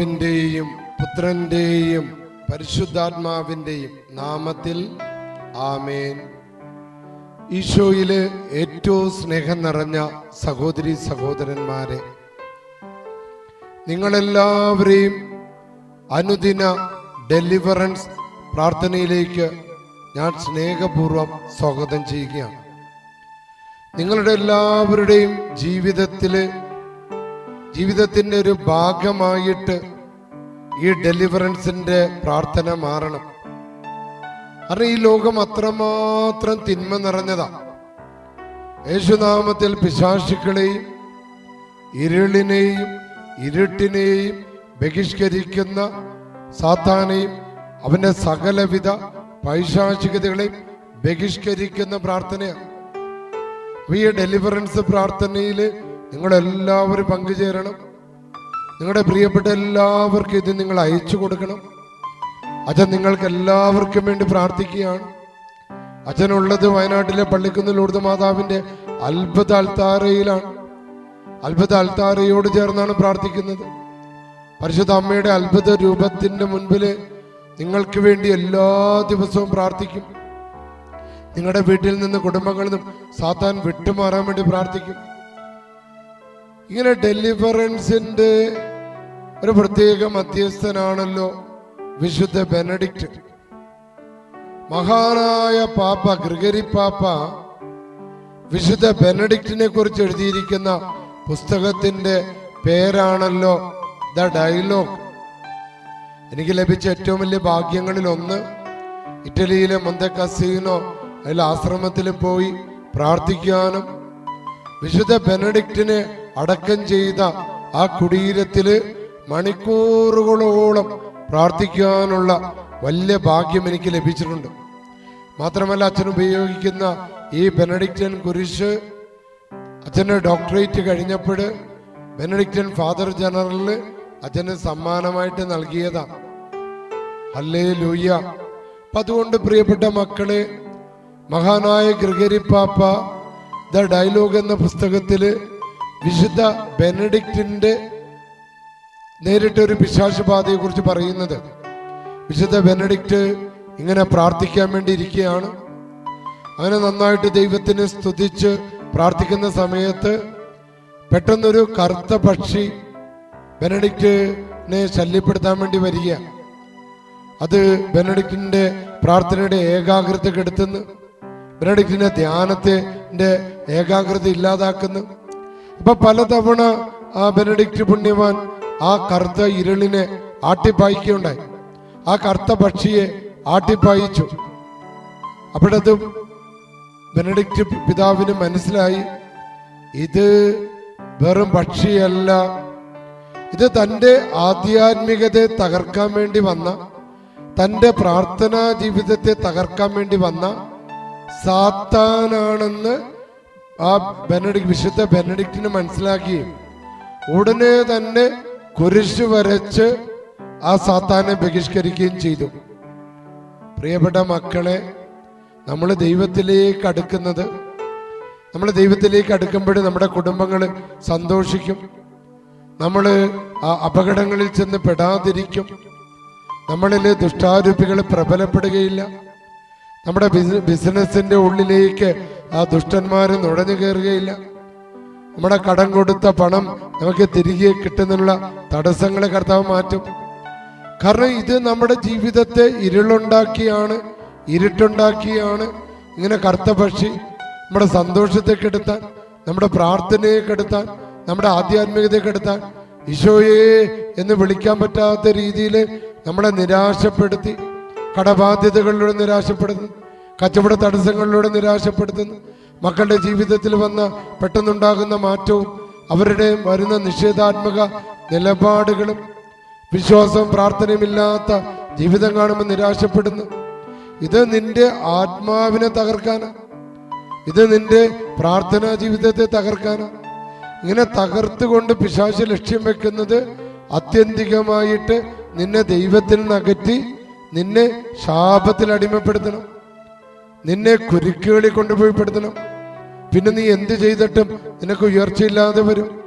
പിതാവിന്റെയും പുത്രന്റെയും പരിശുദ്ധാത്മാവിന്റെയും നാമത്തിൽ ആമേൻ. ഈശോയിലെ ഏറ്റവും സ്നേഹം നിറഞ്ഞ സഹോദരി സഹോദരന്മാരെ നിങ്ങളെല്ലാവരെയും അനുദിന ഡെലിവറൻസ് പ്രാർത്ഥനയിലേക്ക് ഞാൻ സ്നേഹപൂർവം സ്വാഗതം ചെയ്യുകയാണ്. നിങ്ങളുടെ എല്ലാവരുടെയും ജീവിതത്തിലെ ജീവിതത്തിന്റെ ഒരു ഭാഗമായിട്ട് ഈ ഡെലിവറൻസിന്റെ പ്രാർത്ഥന മാറണം. കാരണം ഈ ലോകം അത്രമാത്രം തിന്മ നിറഞ്ഞതാ. യേശുനാമത്തിൽ പിശാശുക്കളെയും ഇരുളിനെയും ഇരുട്ടിനെയും ബഹിഷ്കരിക്കുന്ന സാത്താനെയും അവന്റെ സകലവിധ പൈശാചികതകളെയും ബഹിഷ്കരിക്കുന്ന പ്രാർത്ഥനയാണ് ഈ ഡെലിവറൻസ് പ്രാർത്ഥനയിൽ നിങ്ങളെല്ലാവരും പങ്കുചേരണം. നിങ്ങളുടെ പ്രിയപ്പെട്ട എല്ലാവർക്കും ഇത് നിങ്ങൾ അയച്ചു കൊടുക്കണം. അച്ഛൻ നിങ്ങൾക്ക് എല്ലാവർക്കും വേണ്ടി പ്രാർത്ഥിക്കുകയാണ്. അച്ഛനുള്ളത് വയനാട്ടിലെ പള്ളിക്കുന്നിൽ ലൂർദ് മാതാവിന്റെ അത്ഭുത അൽത്താരയിലാണ് അത്ഭുത അൽത്താരയോട് ചേർന്നാണ് പ്രാർത്ഥിക്കുന്നത്. പരിശുദ്ധ അമ്മയുടെ അത്ഭുത രൂപത്തിന്റെ മുൻപിൽ നിങ്ങൾക്ക് വേണ്ടി എല്ലാ ദിവസവും പ്രാർത്ഥിക്കും. നിങ്ങളുടെ വീട്ടിൽ നിന്ന് കുടുംബങ്ങളിൽ നിന്നും സാത്താൻ വിട്ടുമാറാൻ വേണ്ടി പ്രാർത്ഥിക്കും. ഇങ്ങനെ ഡെലിവറൻസിന്റെ ഒരു പ്രത്യേക മധ്യസ്ഥനാണല്ലോ വിശുദ്ധ ബെനഡിക്റ്റ്. മഹാനായ പാപ്പ ഗ്രിഗരി പാപ്പ വിശുദ്ധ ബെനഡിക്റ്റിനെ കുറിച്ച് എഴുതിയിരിക്കുന്ന പുസ്തകത്തിന്റെ പേരാണല്ലോ ദ ഡയലോഗ്. എനിക്ക് ലഭിച്ച ഏറ്റവും വലിയ ഭാഗ്യങ്ങളിൽ ഒന്ന് ഇറ്റലിയിലെ മൊന്തെ കസീനോ അതിൽ ആശ്രമത്തിൽ പോയി പ്രാർത്ഥിക്കാനും വിശുദ്ധ ബെനഡിക്റ്റിനെ അടക്കം ചെയ്ത ആ കുടീരത്തിൽ മണിക്കൂറുകളോളം പ്രാർത്ഥിക്കാനുള്ള വലിയ ഭാഗ്യം എനിക്ക് ലഭിച്ചിട്ടുണ്ട്. മാത്രമല്ല അച്ഛൻ ഉപയോഗിക്കുന്ന ഈ ബെനഡിക്റ്റൻ കുരിശ് അച്ഛന് ഡോക്ടറേറ്റ് കഴിഞ്ഞപ്പോൾ ബെനഡിക്റ്റൻ ഫാദർ ജനറലിന് അച്ഛന് സമ്മാനമായിട്ട് നൽകിയതാണ് അല്ലേ ലൂയ്യ അപ്പൊ അതുകൊണ്ട് പ്രിയപ്പെട്ട മക്കളെ മഹാനായ ഗ്രിഗരി പാപ്പ ദ ഡയലോഗ് എന്ന പുസ്തകത്തിൽ വിശുദ്ധ നേരിട്ടൊരു പിശാശുബാധയെ കുറിച്ച് പറയുന്നത്. വിശുദ്ധ ബെനഡിക്റ്റ് ഇങ്ങനെ പ്രാർത്ഥിക്കാൻ വേണ്ടി ഇരിക്കുകയാണ്. അങ്ങനെ നന്നായിട്ട് ദൈവത്തിനെ സ്തുതിച്ച് പ്രാർത്ഥിക്കുന്ന സമയത്ത് പെട്ടെന്നൊരു കറുത്ത പക്ഷി ബെനഡിക്റ്റിനെ ശല്യപ്പെടുത്താൻ വേണ്ടി വരിക. അത് ബെനഡിക്റ്റിന്റെ പ്രാർത്ഥനയുടെ ഏകാഗ്രത കെടുത്തുന്നു ബെനഡിക്റ്റിന്റെ ധ്യാനത്തിന്റെ ഏകാഗ്രത ഇല്ലാതാക്കുന്നു. അപ്പം പലതവണ ആ ബെനഡിക്റ്റ് പുണ്യവാൻ ആ കറുത്ത ഇരുളിനെ ആട്ടിപ്പായിക്കുകയുണ്ടായി ആ കറുത്ത പക്ഷിയെ ആട്ടിപ്പായിച്ചു. അപ്പോഴത് ബെനഡിക്റ്റ് പിതാവിന് മനസ്സിലായി. ഇത് വെറും പക്ഷിയല്ല. ഇത് തന്റെ ആധ്യാത്മികതയെ തകർക്കാൻ വേണ്ടി വന്ന തന്റെ പ്രാർത്ഥനാ ജീവിതത്തെ തകർക്കാൻ വേണ്ടി വന്ന സാത്താനാണെന്ന് ആ ബെനഡിക് വിശുദ്ധ ബെനഡിക്റ്റിന് മനസ്സിലാക്കി. ഉടനെ തന്നെ കുരിശ് വരച്ച് ആ സാത്താനെ ബഹിഷ്കരിക്കുകയും ചെയ്തു. പ്രിയപ്പെട്ട മക്കളെ നമ്മൾ ദൈവത്തിലേക്ക് അടുക്കുന്നത് നമ്മൾ ദൈവത്തിലേക്ക് അടുക്കുമ്പോൾ നമ്മുടെ കുടുംബങ്ങൾ സന്തോഷിക്കും. നമ്മൾ ആ അപകടങ്ങളിൽ ചെന്ന് പെടാതിരിക്കും. നമ്മളിൽ ദുഷ്ടാരൂപികൾ പ്രബലപ്പെടുകയില്ല. നമ്മുടെ ബിസിനസ്സിന്റെ ഉള്ളിലേക്ക് ആ ദുഷ്ടന്മാർ നുഴഞ്ഞു കയറുകയില്ല. നമ്മുടെ കടം കൊടുത്ത പണം നമുക്ക് തിരികെ കിട്ടുന്നുള്ള തടസ്സങ്ങളെ കർത്താവ് മാറ്റും. കാരണം ഇത് നമ്മുടെ ജീവിതത്തെ ഇരുളുണ്ടാക്കിയാണ് ഇരുട്ടുണ്ടാക്കിയാണ്. ഇങ്ങനെ കറുത്ത പക്ഷി നമ്മുടെ സന്തോഷത്തെ കെടുത്താൻ നമ്മുടെ പ്രാർത്ഥനയെ കെടുത്താൻ നമ്മുടെ ആധ്യാത്മികതയെ കെടുത്താൻ ഈശോയെ എന്ന് വിളിക്കാൻ പറ്റാത്ത രീതിയിൽ നമ്മളെ നിരാശപ്പെടുത്തി കടബാധ്യതകളിലൂടെ നിരാശപ്പെടുത്തുന്നു കച്ചവട തടസ്സങ്ങളിലൂടെ നിരാശപ്പെടുത്തുന്നു മക്കളുടെ ജീവിതത്തിൽ വന്ന പെട്ടെന്നുണ്ടാകുന്ന മാറ്റവും അവരുടെ വരുന്ന നിഷേധാത്മക നിലപാടുകളും വിശ്വാസം പ്രാർത്ഥനയുമില്ലാത്ത ജീവിതം കാണുമ്പോൾ നിരാശപ്പെടുന്നു. ഇത് നിന്റെ ആത്മാവിനെ തകർക്കാനാ. ഇത് നിന്റെ പ്രാർത്ഥനാ ജീവിതത്തെ തകർക്കാനാ. ഇങ്ങനെ തകർത്തുകൊണ്ട് പിശാച് ലക്ഷ്യം വെക്കുന്നത് ആത്യന്തികമായിട്ട് നിന്നെ ദൈവത്തിൽ നിന്ന് അകറ്റി നിന്നെ ശാപത്തിൽ അടിമപ്പെടുത്തണം. നിന്നെ കുരുക്കുകളിൽ കൊണ്ടുപോയി പെടുത്തണം പിന്നെ നീ എന്ത് ചെയ്തിട്ടും നിനക്ക് ഉയർച്ചയില്ലാതെ വരും.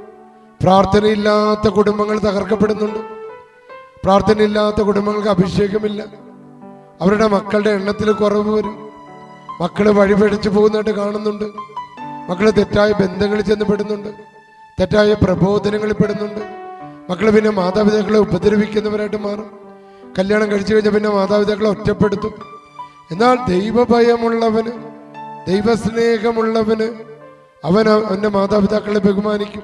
പ്രാർത്ഥനയില്ലാത്ത കുടുംബങ്ങൾ തകർക്കപ്പെടുന്നുണ്ട്. പ്രാർത്ഥനയില്ലാത്ത കുടുംബങ്ങൾക്ക് അഭിഷേകമില്ല. അവരുടെ മക്കളുടെ എണ്ണത്തിൽ കുറവ് വരും. മക്കൾ വഴിപഴിച്ചു പോകുന്നതായിട്ട് കാണുന്നുണ്ട്. മക്കൾ തെറ്റായ ബന്ധങ്ങളിൽ ചെന്ന് പെടുന്നുണ്ട് തെറ്റായ പ്രബോധനങ്ങളിൽ പെടുന്നുണ്ട്. മക്കൾ പിന്നെ മാതാപിതാക്കളെ ഉപദ്രവിക്കുന്നവരായിട്ട് മാറും. കല്യാണം കഴിച്ചു കഴിഞ്ഞാൽ പിന്നെ മാതാപിതാക്കളെ ഒറ്റപ്പെടുത്തും. എന്നാൽ ദൈവഭയമുള്ളവന് ദൈവസ്നേഹമുള്ളവന് അവൻ അവന്റെ മാതാപിതാക്കളെ ബഹുമാനിക്കും.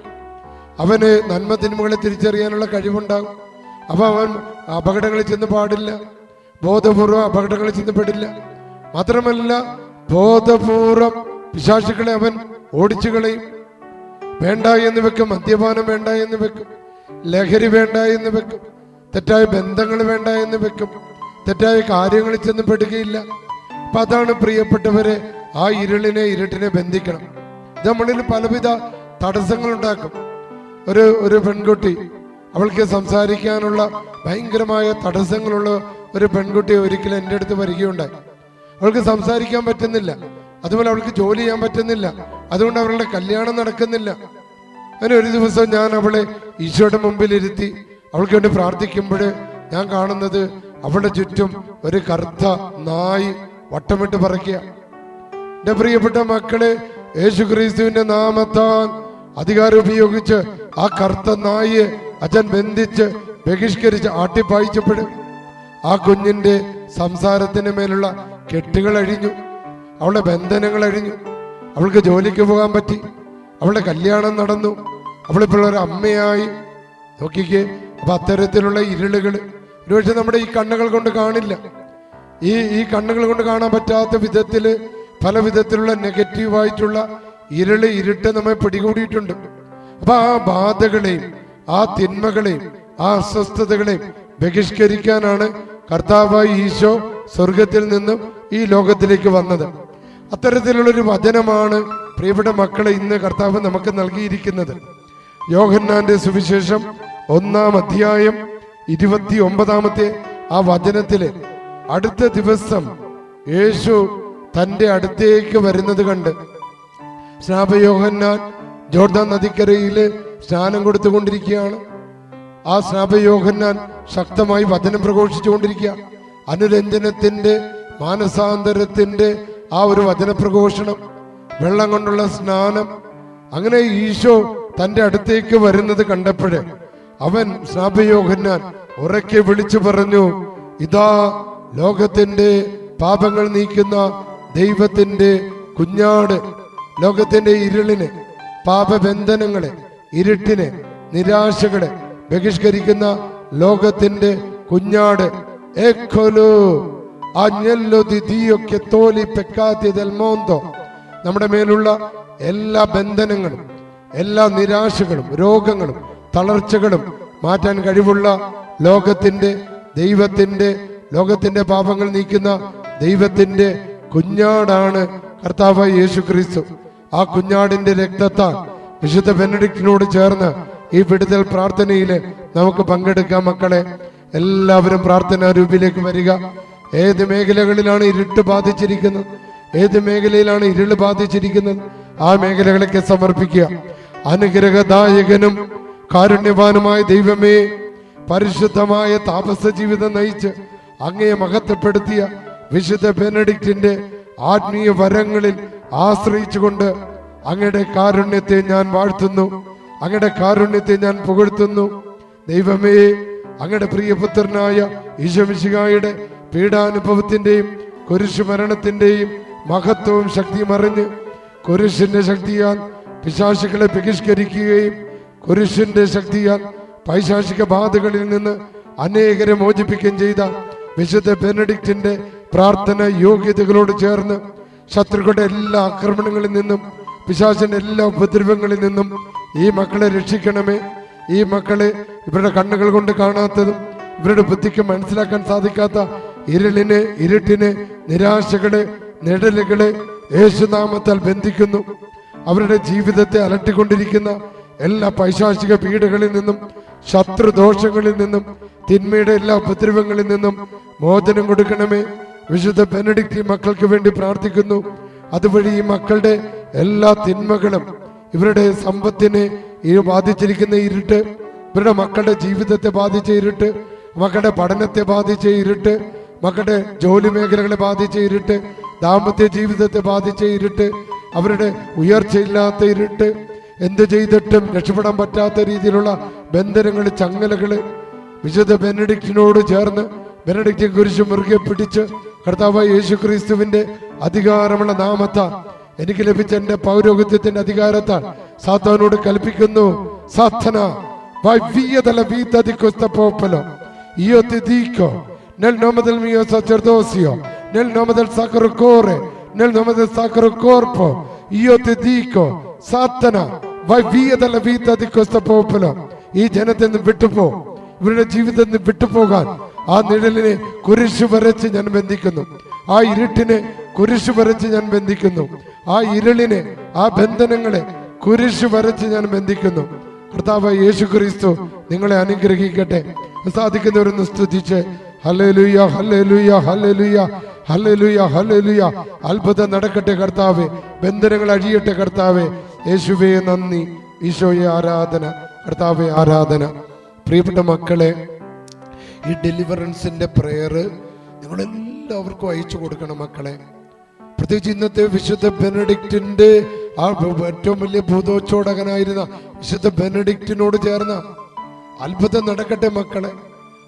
അവന് നന്മ തിന്മകളെ തിരിച്ചറിയാനുള്ള കഴിവുണ്ടാകും. അപ്പം അവൻ അപകടങ്ങളിൽ ചെന്ന് പാടില്ല. ബോധപൂർവം അപകടങ്ങളിൽ ചെന്ന് പെടില്ല. മാത്രമല്ല ബോധപൂർവം പിശാശുക്കളെ അവൻ ഓടിച്ചു കളയും. വേണ്ട എന്ന് വെക്കും മദ്യപാനം വേണ്ട എന്ന് വെക്കും ലഹരി വേണ്ട എന്ന് വെക്കും തെറ്റായ ബന്ധങ്ങൾ വേണ്ട എന്ന് വെക്കും. തെറ്റായ കാര്യങ്ങളിൽ ചെന്ന് പെടുകയില്ല. അപ്പൊ അതാണ് പ്രിയപ്പെട്ടവരെ ആ ഇരുളിനെ ഇരുട്ടിനെ ബന്ധിക്കണം. നമ്മളിൽ പലവിധ തടസ്സങ്ങൾ ഉണ്ടാക്കും ഒരു ഒരു പെൺകുട്ടി അവൾക്ക് സംസാരിക്കാനുള്ള ഭയങ്കരമായ തടസ്സങ്ങളുള്ള ഒരു പെൺകുട്ടി ഒരിക്കലും എന്റെ അടുത്ത് വരികയുണ്ടായി. അവൾക്ക് സംസാരിക്കാൻ പറ്റുന്നില്ല. അതുപോലെ അവൾക്ക് ജോലി ചെയ്യാൻ പറ്റുന്നില്ല. അതുകൊണ്ട് അവളുടെ കല്യാണം നടക്കുന്നില്ല. അങ്ങനെ ഒരു ദിവസം ഞാൻ അവളെ ഈശോയുടെ മുമ്പിൽ ഇരുത്തി അവൾക്ക് വേണ്ടി പ്രാർത്ഥിക്കുമ്പോൾ ഞാൻ കാണുന്നത് അവളുടെ ചുറ്റും ഒരു കറുത്ത നായി വട്ടമിട്ട് പറക്കുക. എന്റെ പ്രിയപ്പെട്ട മക്കളെ യേശു ക്രിസ്തുവിന്റെ നാമത്താൽ അധികാരം ഉപയോഗിച്ച് ആ കറുത്ത നായിയെ അച്ഛൻ ബന്ധിച്ച് ബഹിഷ്കരിച്ച് ആട്ടിപ്പായിച്ചപ്പെടും. ആ കുഞ്ഞിന്റെ സംസാരത്തിന് മേലുള്ള കെട്ടുകൾ അഴിഞ്ഞു. അവളുടെ ബന്ധനങ്ങൾ അഴിഞ്ഞു. അവൾക്ക് ജോലിക്ക് പോകാൻ പറ്റി. അവളുടെ കല്യാണം നടന്നു. അവളിപ്പോൾ ഒരു അമ്മയായി. നോക്കിക്കേ അപ്പൊ അത്തരത്തിലുള്ള ഇരുളുകൾ ഒരുപക്ഷെ നമ്മുടെ ഈ കണ്ണുകൾ കൊണ്ട് കാണില്ല. ഈ ഈ കണ്ണുകൾ കൊണ്ട് കാണാൻ പറ്റാത്ത വിധത്തിൽ പല വിധത്തിലുള്ള നെഗറ്റീവായിട്ടുള്ള ഇരുൾ ഇരുട്ട് നമ്മെ പിടികൂടിയിട്ടുണ്ട്. അപ്പൊ ആ ബാധകളെയും ആ തിന്മകളെയും ആ അസ്വസ്ഥതകളെയും ബഹിഷ്കരിക്കാനാണ് കർത്താവായി ഈശോ സ്വർഗത്തിൽ നിന്നും ഈ ലോകത്തിലേക്ക് വന്നത്. അത്തരത്തിലുള്ളൊരു വചനമാണ് പ്രിയപ്പെട്ട മക്കളെ ഇന്ന് കർത്താവ് നമുക്ക് നൽകിയിരിക്കുന്നത്. യോഹന്നാന്റെ സുവിശേഷം ഒന്നാം അധ്യായം ഇരുപത്തി ഒമ്പതാമത്തെ ആ വചനത്തിൽ അടുത്ത ദിവസം യേശു തന്റെ അടുത്തേക്ക് വരുന്നത് കണ്ട് സ്നാപയോഹന്നാൻ ജോർദാൻ നദിക്കരയിൽ സ്നാനം കൊടുത്തുകൊണ്ടിരിക്കുകയാണ്. ആ സ്നാപയോഹന്നാൻ ശക്തമായി വചനം പ്രഘോഷിച്ചുകൊണ്ടിരിക്കുക. അനുരഞ്ജനത്തിന്റെ മാനസാന്തരത്തിന്റെ ആ ഒരു വചന പ്രഘോഷണം വെള്ളം കൊണ്ടുള്ള സ്നാനം. അങ്ങനെ ഈശോ തന്റെ അടുത്തേക്ക് വരുന്നത് കണ്ടപ്പോഴ് അവൻ സ്നാപയോഹന്നാൻ ഉറക്കെ വിളിച്ചു പറഞ്ഞു ഇതാ ലോകത്തിന്റെ പാപങ്ങൾ നീക്കുന്ന ദൈവത്തിന്റെ കുഞ്ഞാട് ലോകത്തിന്റെ ഇരുളിനെ പാപബന്ധനങ്ങളെ ഇരുട്ടിനെ നിരാശകളെ ബഹിഷ്കരിക്കുന്ന ലോകത്തിന്റെ കുഞ്ഞാട്. നമ്മുടെ മേലുള്ള എല്ലാ ബന്ധനങ്ങളും എല്ലാ നിരാശകളും രോഗങ്ങളും തളർച്ചകളും മാറ്റാൻ കഴിവുള്ള ലോകത്തിന്റെ ദൈവത്തിന്റെ ലോകത്തിന്റെ പാപങ്ങൾ നീക്കുന്ന ദൈവത്തിന്റെ കുഞ്ഞാടാണ് കർത്താവ് യേശു ക്രിസ്തു ആ കുഞ്ഞാടിന്റെ രക്തത്താൽ വിശുദ്ധ ബെനഡിക്റ്റിനോട് ചേർന്ന് ഈ വിടുതൽ പ്രാർത്ഥനയിൽ നമുക്ക് പങ്കെടുക്കാം മക്കളെ. എല്ലാവരും പ്രാർത്ഥനാ രൂപിലേക്ക് വരിക. ഏത് മേഖലകളിലാണ് ഇരുട്ട് ബാധിച്ചിരിക്കുന്നത്? ഏത് മേഖലയിലാണ് ഇരുൾ ബാധിച്ചിരിക്കുന്നത്? ആ മേഖലകളൊക്കെ സമർപ്പിക്കുക. അനുഗ്രഹദായകനും കാരുണ്യവാനുമായ ദൈവമേ പരിശുദ്ധമായ താപസ ജീവിതം നയിച്ച് അങ്ങയെ മഹത്വപ്പെടുത്തിയ വിശുദ്ധ ബെനഡിക്റ്റിന്റെ ആത്മീയ വരങ്ങളിൽ ആശ്രയിച്ചുകൊണ്ട് അങ്ങയുടെ കാരുണ്യത്തെ ഞാൻ വാഴ്ത്തുന്നു അങ്ങയുടെ കാരുണ്യത്തെ ഞാൻ പുകഴ്ത്തുന്നു. ദൈവമേ അങ്ങയുടെ പ്രിയപുത്രനായ ഈശോമിശികായുടെ പീഡാനുഭവത്തിന്റെയും കുരിശു മരണത്തിന്റെയും മഹത്വവും ശക്തിയും അറിഞ്ഞ് കുരിശിന്റെ ശക്തിയാൽ പിശാശുക്കളെ ബഹിഷ്കരിക്കുകയും കുരിശിന്റെ ശക്തിയാൽ പൈശാചിക ബാധകളിൽ നിന്ന് അനേകരെ മോചിപ്പിക്കുകയും ചെയ്ത വിശുദ്ധ ബെനഡിക്റ്റിന്റെ പ്രാർത്ഥന യോഗ്യതകളോട് ചേർന്ന് ശത്രുക്കളുടെ എല്ലാ ആക്രമണങ്ങളിൽ നിന്നും പിശാചിന്റെ എല്ലാ ഉപദ്രവങ്ങളിൽ നിന്നും ഈ മക്കളെ രക്ഷിക്കണമേ. ഈ മക്കളെ ഇവരുടെ കണ്ണുകൾ കൊണ്ട് കാണാത്തതും ഇവരുടെ ബുദ്ധിക്ക് മനസ്സിലാക്കാൻ സാധിക്കാത്ത ഇരുളിനെ ഇരുട്ടിനെ നിരാശകളെ നിഴലുകളെ യേശുനാമത്താൽ ബന്ധിക്കുന്നു. അവരുടെ ജീവിതത്തെ അലട്ടിക്കൊണ്ടിരിക്കുന്ന എല്ലാ പൈശാചിക പീഡകളിൽ നിന്നും ശത്രുദോഷങ്ങളിൽ നിന്നും തിന്മയുടെ എല്ലാ ഉപദ്രവങ്ങളിൽ നിന്നും മോചനം കൊടുക്കണമേ. വിശുദ്ധ ബെനഡിക്റ്റ് മക്കൾക്ക് വേണ്ടി പ്രാർത്ഥിക്കുന്നു. അതുവഴി ഈ മക്കളുടെ എല്ലാ തിന്മകളും ഇവരുടെ സമ്പത്തിനെ ഈ ബാധിച്ചിരിക്കുന്ന ഇരുട്ട് ഇവരുടെ മക്കളുടെ ജീവിതത്തെ ബാധിച്ച ഇരുട്ട് മക്കളുടെ പഠനത്തെ ബാധിച്ച ഇരുട്ട് മക്കളുടെ ജോലി മേഖലകളെ ബാധിച്ച ഇരുട്ട് ദാമ്പത്യ ജീവിതത്തെ ബാധിച്ച ഇരുട്ട് അവരുടെ ഉയർച്ചയില്ലാത്ത ഇരുട്ട് എന്ത് ചെയ്തിട്ടും രക്ഷപ്പെടാൻ പറ്റാത്ത രീതിയിലുള്ള ബന്ധനങ്ങൾ ചങ്ങലകൾ വിശുദ്ധ ബെനഡിക്റ്റിനോട് ചേർന്ന് ബെനഡിക്റ്റ് കുരിശ് മുറുകെ പിടിച്ച് കർത്താവ് യേശു ക്രിസ്തുവിന്റെ അധികാരമുള്ള നാമത്താൽ എനിക്ക് ലഭിച്ച എന്റെ പൗരോഹിത്യത്തിന്റെ അധികാരത്താൽ സാത്താനോട് കൽപ്പിക്കുന്നു dico, nel nome del mio nel nome del sacro corpo, io ti dico, Satana, di ഈ ജനത്തിൽ നിന്ന് വിട്ടുപോ. ഇവരുടെ ജീവിതത്തിൽ നിന്ന് വിട്ടുപോകാൻ ആ നിഴലിനെ കുരിശു വരച്ച് ഞാൻ ബന്ധിക്കുന്നു. ആ ഇരുട്ടിനെ കുരിശു വരച്ച് ഞാൻ ബന്ധിക്കുന്നു. ആ ഇരുളിനെ ആ ബന്ധനങ്ങളെ കുരിശു വരച്ച് ഞാൻ ബന്ധിക്കുന്നു. കർത്താവ് യേശു ക്രിസ്തു നിങ്ങളെ അനുഗ്രഹിക്കട്ടെ. സാധിക്കുന്നവരൊന്ന് സ്തുതിച്ച്. Hallelujah hallelujah hallelujah. Hallelujah hallelujah അത്ഭുതം നടക്കട്ടെ കർത്താവെ. ബന്ധനങ്ങൾ അഴിയട്ടെ കർത്താവെ. യേശുവേ നന്ദി. ഈശോയെ ആരാധന. കർത്താവെ ആരാധന. പ്രിയപ്പെട്ട മക്കളെ ഈ ഡെലിവറൻസിന്റെ പ്രെയർ നിങ്ങൾ എല്ലാവർക്കും അയച്ചു കൊടുക്കണം മക്കളെ. പ്രത്യേകിച്ച് ഇന്നത്തെ വിശുദ്ധ ബെനഡിക്റ്റിന്റെ ആ ഏറ്റവും വലിയ ഭൂതോച്ചോടകനായിരുന്ന വിശുദ്ധ ബെനഡിക്റ്റിനോട് ചേർന്ന അത്ഭുതം നടക്കട്ടെ മക്കളെ.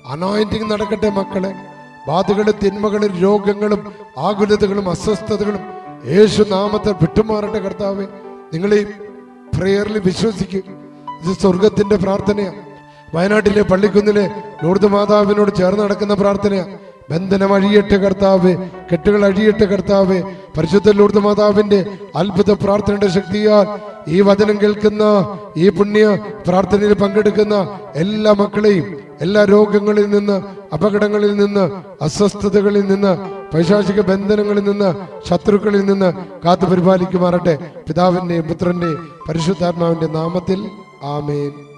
അനോയിന്റിങ് നടക്കട്ടെ മക്കളെ. ബാധകളും തിന്മകളും രോഗങ്ങളും ആകുലതകളും അസ്വസ്ഥതകളും യേശു നാമത്തെ വിട്ടുമാറട്ടെ കർത്താവെ. നിങ്ങൾ ഈ പ്രെയറിൽ വിശ്വസിക്കും. ഇത് സ്വർഗത്തിന്റെ പ്രാർത്ഥനയാണ് വയനാട്ടിലെ പള്ളിക്കുന്നിലെ ലൂർദ് മാതാവിനോട് ചേർന്ന് നടക്കുന്ന പ്രാർത്ഥനയാ. ബന്ധനം അഴിയട്ടെ കർത്താവ് കെട്ടുകൾ അഴിയട്ടെ കർത്താവ് പരിശുദ്ധ ലൂർദ് മാതാവിന്റെ അത്ഭുത പ്രാർത്ഥനയുടെ ശക്തിയാൽ ഈ വചനം കേൾക്കുന്ന ഈ പുണ്യ പ്രാർത്ഥനയിൽ പങ്കെടുക്കുന്ന എല്ലാ മക്കളെയും എല്ലാ രോഗങ്ങളിൽ നിന്ന് അപകടങ്ങളിൽ നിന്ന് അസ്വസ്ഥതകളിൽ നിന്ന് പൈശാചിക ബന്ധനങ്ങളിൽ നിന്ന് ശത്രുക്കളിൽ നിന്ന് കാത്തു പരിപാലിക്കുമാറട്ടെ പിതാവിന്റെയും പുത്രന്റെയും പരിശുദ്ധാത്മാവിന്റെ നാമത്തിൽ ആമേൻ.